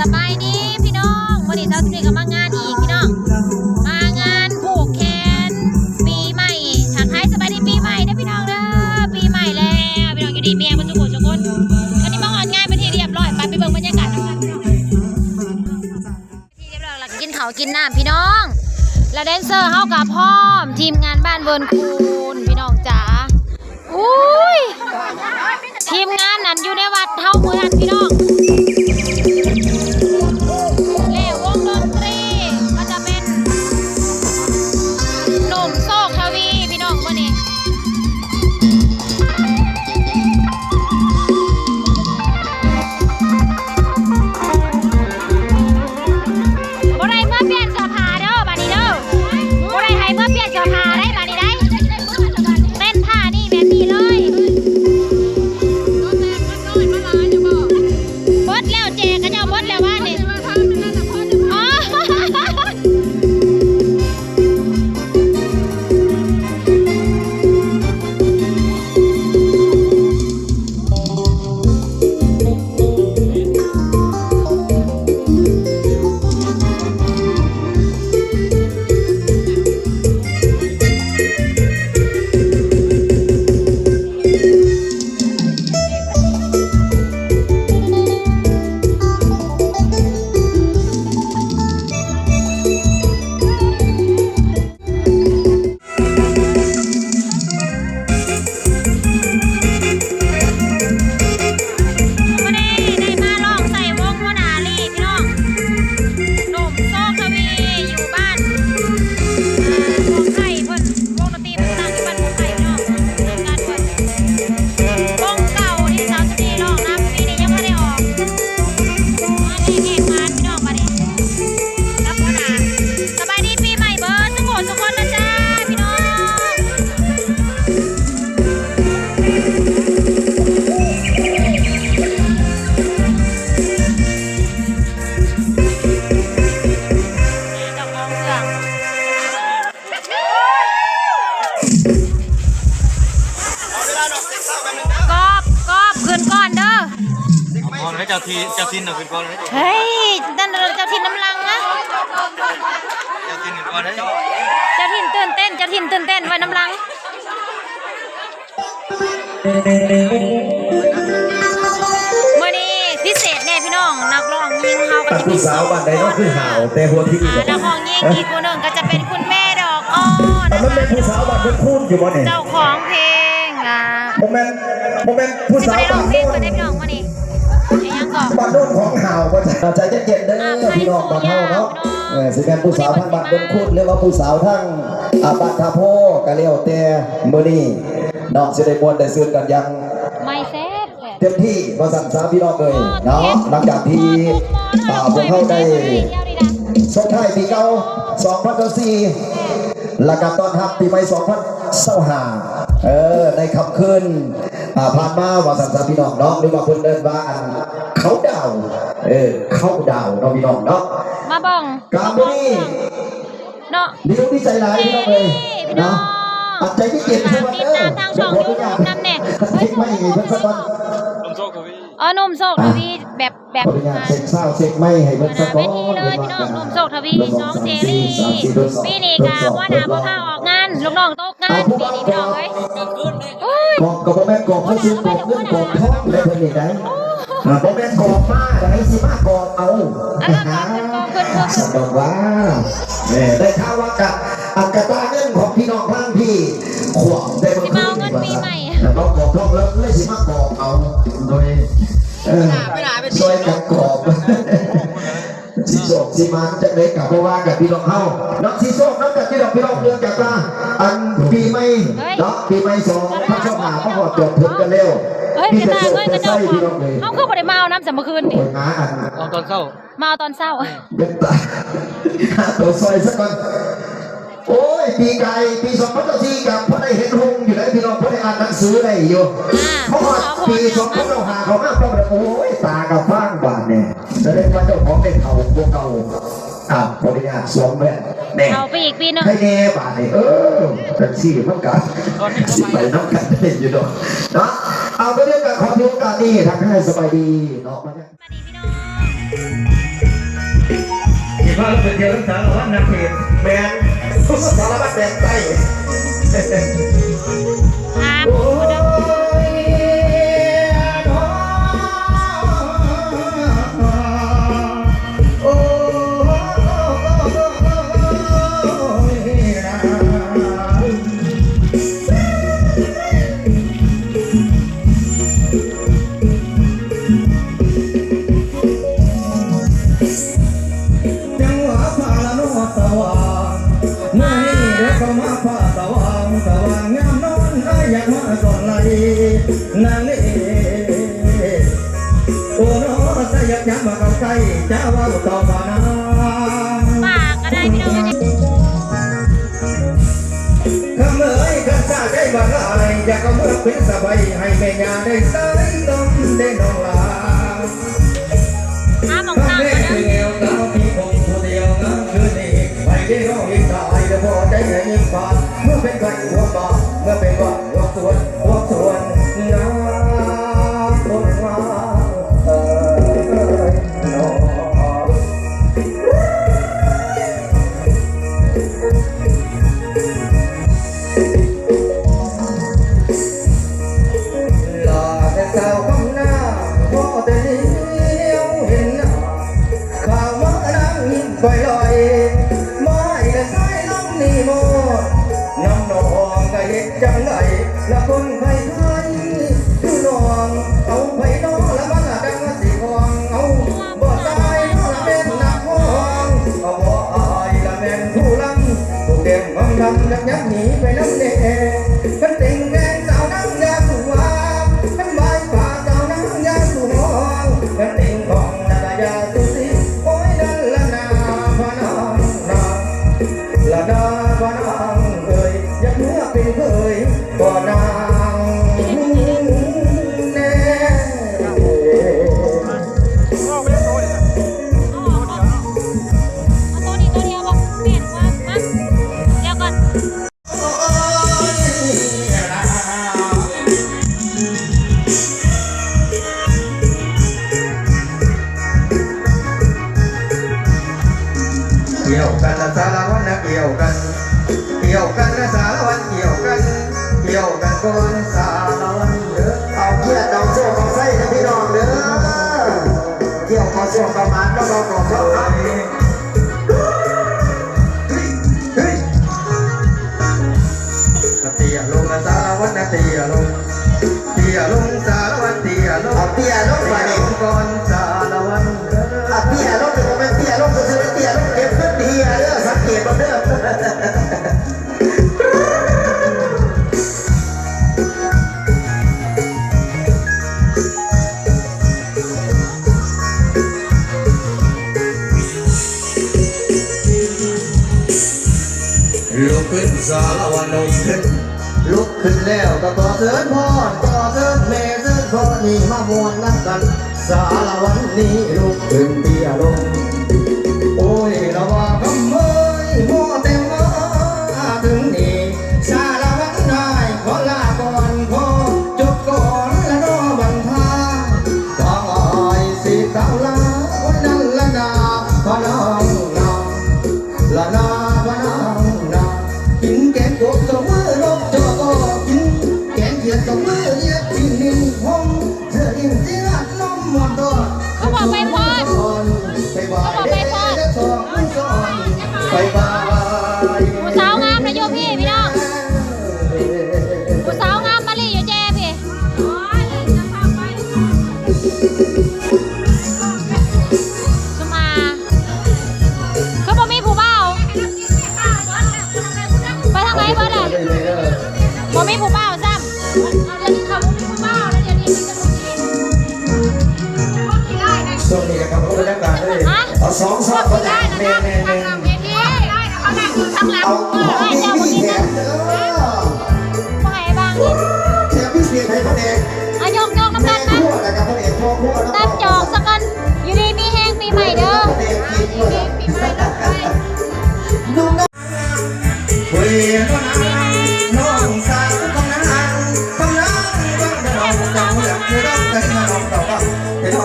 สบายดีพี่น้องวันนี้เจ้าสิกับมางานอีกพี่น้อง มางานผูกแขนปีใหม่ถักให้สบายดีปีใหม่นะพี่น้องเด้อปีใหม่แล้วพี่น้องอยู่ดีเมียมันทุกคนทุกคนวันนี้มาออนง่านเป็นที่เรียบร้อยไปไปเบิ่งบรรยากาศกันพี่น้องที่เรียบร้อยหลักกินข้าวกินน้ำพี่น้องและแดนเซอร์เฮากับพร้อมทีมงานบ้านเวิร์นคูนพี่น้องจ๋าอุ้ยทีมงานนั้นอยู่ในวัดเฮาเมือนพี่น้อง จ้าทีเจ้าทินหน่อยเป็นก่อนให้เฮ้ยนั่นเราเจ้าถิ่นน้ำลังนะเจ้าทินหนึ่งก่อนให้เจ้าถิ่นตื่นเต้นเจ้าถิ่นตื่นเต้นไว้น้ำลังมื่อนี้พิเศษแน่พี่น้องนักร้องยิงเฮาก็ตัดจะมีผู้สาวบ้านใดเนาะคือห่าวแต่หัวที่นี่อ่านักร้องยิงอีกคนหนึ่งก็จะเป็นคุณแม่ดอกอ้อแต่นะมันคะเป็นผู้สาวบ้านเพิ่นคูนอยู่บ่เนี่ยเจ้าของเพลงอ่าโมเมนโมเมนผู้สิสาไปวร้อบ้างนเพลงโน้เพิ่นนได้พี่น้องมื่อนี้ไอ้ยังก่อน บ้านโน้นของห่าวบ่จ้ะใจเย็นๆเด้อพี่น้องบ้านเฮาเนาะเออสิแม่นผู้สาวทางบ้านเพิ่นคูนหรือว่าผู้สาวทางอาบ้านทาโพก็แล้วแต่มื้อนี้น้องสิได้ม่วนได้ซื่นกันอยังไม่แซ่บแหละเต็มที่ว่าสั่นสาพี่น้องเลยเนาะหลังจากที่อ่าพวกเขาได้ส่งท้ายปีเก่า2024แล้วก็ต้อนรับปีใหม่2025เออในค่ำคืนอ่าผ่านมาว่าสันสาพี่น้องเนาะหรือว่าเพิ่นเดินว่าอัน เขาดาวน์เออ เขาดาวน์เนาะพี่น้องเนาะ มาบ้องกราบมื้อนี้เนาะดีอกดีใจหลายพี่น้องเลยพี่น้อเนาะงอัดใจที่เก็บฝากติดตามทางช่องยูทูบน้ำแน่เฮ้ยไม่มีเพิ่นสักวันลมโซกวีอ๋อหนุ่มโศกทวีแบบแบบขออนุญาตเช็คเศร้าเช็คไม่ให้เพิ่นสักเววันทีเลยพี่น้องหนุ่มโศกทวีน้องเจรี่ปีนี้กาว่าหนาพ่อข้าออกงานลูกน้องตกงานปีนี้พี่น้องเอ้ยโอ้ยกองกับโมแม่นกองเขาซื้อกองเงินกองทองเลยเพิ่นนี่ได้อ่า โมแม่นกองมาแต่ให้สิมากองเอาอะกองขึ้นกองขึ้นกองสขึ้นมบอกว่าเนี่ยได้ข่าวว่ากะอันกระตาเงินของพี่น้องพังพี่ขวบได้มาแล้วก็กองทองแล้วเลยสิมากองเอาโดยเออช่วยกันกอบสิโศกสิมันจะได้กลับเพราะว่ากับพี่น้องเฮาน้องสิโศกน้องกับพี่น้องพี่น้องเดือนจากว่าอันปีใหม่เนาะปีใหม่สองพันสองห้าพอจบถึงกันเร็วเฮ้ยมีพี่แต่ตาโศกเฮ้ยกแต่ระเจ้าไส้ขอพี่งน้องเลยเขาคือบ่ได้มาเอาน้ำสามเมื่อคืนโอ้นี่ยหาอันตอนตอนเศร้า มาเอาตอนเช้าเป็นตาหาตัวซอยสักก่อนโอ้ยปีไก่ปีสองพันสี่กับพ่อได้เห็นหงอยู่ได้พี่น้องพ่อได้อ่านหนังสือได้อยู่เพราะว่าปีสองพันเราหาเขามากพ่อได้โอ้ยตากับฟ้างบาทเนี่ยแสดงว่าเจ้าของได้เข่าพวกเราอ่าขออนุญาตสวมแว่นแน่เอาไปอีกปีหนึงให้แน่บาทเนี่ยเออแต่สี่เท่ากันสิไปน้องกันได้อยู่ดอกเนาะ เอาไปเรื่องการขอเพียการนี่ทักทายสบายดีเนาะมาเนี่ยสวัสดีพี่น้องที่ว่าเเป็นเดียวรัาเราว่านักเรียนแมนสารพัดแบนใต้ ครับ ว่างเมื่ล้เด็กเขมาฟ้าสว่างสว่างงามนอนได้อยากมาสอนไหลนางนี่โอ้น้อใจอยากย้ำมาเข้าใจจะเว่าต่อมานาากก็ได้พี่น้อง คำเอ้ยคำซาได้บ่ได้อยากเอมื่อเป็นสบายให้แม่ยาได้ใส่ต้มได้น้องลา กี่ยวกันสารวัตรเกี่ยวกัน เกี่ยวกันสารวัตรเกี่ยวกัน เกี่ยวกันก่อนสารวัตรเด้อเอาเพื่อนเอาโซ่เอาไส้นะพี่น้องเด้อ เกี่ยวกับโซ่ประมาณแล้ก็ชอบของเขาตเตี้ยลงเตียลงสารวัตเตียลงเอาเตียลงมาก่อน ลุกขึ้นสาละวันลงขึ้นลุกขึ้นแล้วก็ต่อเสิร์พ่อต่อเสิร์แม่เสิร์พ่อนี่มามวนนักกัน สาละวันนี้ลุกขึ้นเปียลงโอ้ยระวัง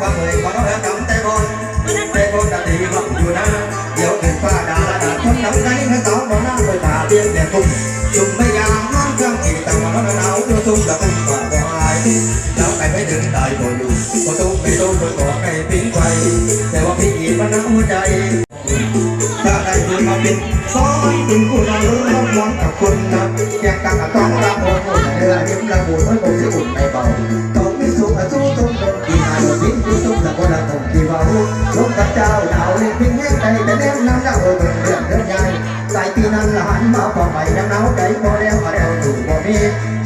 แล้วจำแต่บนแต่บนนาทีหวังอยู่นะเดี๋ยวถึงฟ้าดาราดาคนนำใจให้สาวมาหน้าไปตาเลี้ยแต่ทุ่มชุ่มไม่ยามน้ำเครื่องกีแต่มาหนาวอยู่ทุ่มละทุ่มกว่าบ่หายแล้วไปไม่ถึงตายบ่อยู่บ่ตุ้มไม่ตุ้มบ่อให้ปิ้งไฟแต่ว่าพี่อีมันน้ำหัวใจถ้าได้ดูมาเป็นสอนถึงผู้นำรู้รับมองกับคนนะอยากตั้งต้องรับโอ้โหเรือยิ้มระบุไม่คงจะอุ่นในเบา คนละคงที่ว่ารู้ลงกับเจ้าดาวเล็กพียงแค่ใจแต่แนมน้ำดาวเออเรื่องเรื่องใหญ่ใส่ปีนั้นละหันมาพอไปน้ำหนาวใจพอแล้วมาแล้วถูกบ่มี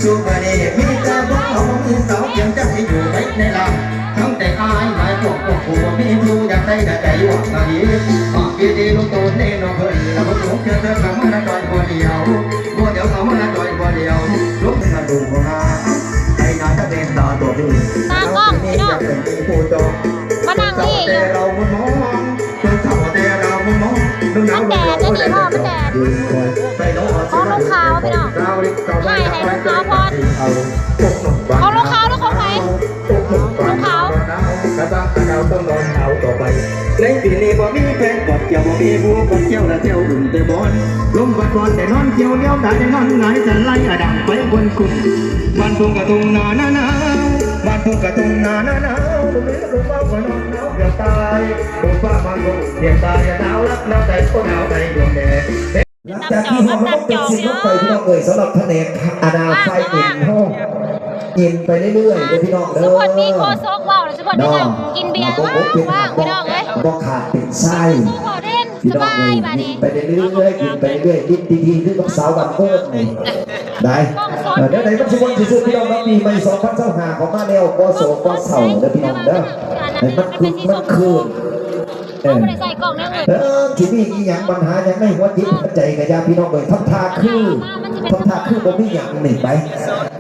สู้มาเนี่มีแต่พวกเขามีสาวเพียงจะให้อยู่ไว้ในลำทั้งแต่อายหมายพวกพวกผัวมีผู้อยากได้แต่ใจหวังมาดีออกดีดีลูกโตัวนี่น้องเคยถ้าผมถูกเจอเธอกับมันดอยบ่เดียวบ่เดียว ลูกค้าพี่น้องให้ให้ลูกค้าพอดของลูกค้าหรือของใครลูกค้าเดาต้องนอนหนาวต่อไปในปีนี้บ่มีแฟนกอดเกี่ยวบ่มีบัวกอดเกี่ยวและเที่ยวอุ่นแต่บอนลมกัดบอนแต่นอนเกี่ยวเลี้ยวได้แต่นอนหงายสันไล่อดังไปบนกุ่มบ้านทุ่งกระทุ่งนาหนานาวบ้านทุ่งกระทุ่งนาหนานาวตรงนี้ลมเบาก็นอนหนาวเกือบตายบนฟ้ามันลงเดียงตายหนาวรักหนาวใจก็หนาวใจดวงแดงหลัง จากที่เราต้องเป็นสิ่งลงไปพี่น้องเอ่ยสำหรับทะเลอาณาไฟเย็นห้องเย็นไปเรื่อยๆเลยพี่น้องเด้อทุกคนมีโคโซกว่าวทุกคนได้นั่งกินเบียร์ว่างว่างพี่น้องเอ้ยบ่ขาดเป็นไส้พี่น้องเอ่ยยบ้านี้ไปเรื่อยๆกินไปเรื่อยๆดิ้นดีๆด้วยกับสาวบันเทิงนี่ได้เดี๋ยวไหนมันสิวันที่สุดพี่น้องรับปีใหม่2025ของมาแนวก็โศกก็เศร้าเด้อพี่น้องเด้อมันคึกมันคืน เอเขาอไม่ได้ใส่กล่องนั่งเลยเออที่นี่อีหยังปัญหาหยังในหัวจิตหัวใจกับยาพี่น้องเอ่ยทำท่าคือทำท่าคือบ่มีหยังนี่ไป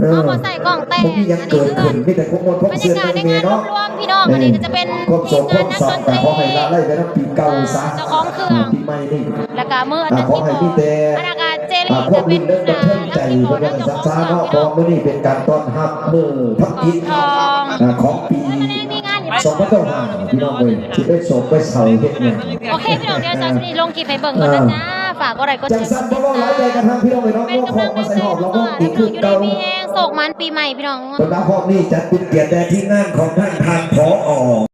เออเขาบอใส่กล่องแต่ผมมียังเกิดขึ้นมีแต่พวกมวลพวกบรรเสื้อยากาศตัวในเมีงายนรเนาะวมๆพี่น้องอันนี้ก็จะเป็นควบสทีมมควงานบนักสอดบนตแต่รีขอให้ละไล่ไปน้ำปีเก่าซะเจ้าของเครื่องปีใหม่นี่แล้วก็มืออันอ่านั้นขอที่ให้บมีแต่พนักงานเจอ่าลี่พวจะกเป็วินนเดินนัเดินกใจที่บเพื่ออกนักนเจ้าสัขกองษาเครื่องเนาะพี่กน้อองงมื้อนี้เป็นการต้อนรับมือทับกินทองอ่าของปี สองพันเก้าห้าพี่น้องเอ้ยที่ได้สองไปเสาเฮ็ดเนี่ยโอเคพี่น้องเดี๋ยวจะนี่ลงคลิปไปเบิ่งก่อนนะจ๊ะฝากอะไรก็จังสั้นเพราะว่าหลายใจกันทั้งพี่น้องเลยเนาะเป็นกำขลัองมาใส่ใหอบทุเรากคก็นอีกน้องคือยู่ในเก่ามีแห้งโศกมันปีใหม่พี่น้องสำหรับพวกนี้จัดเป็นเกียรติแด่ที่นั่งของท่านทานผอ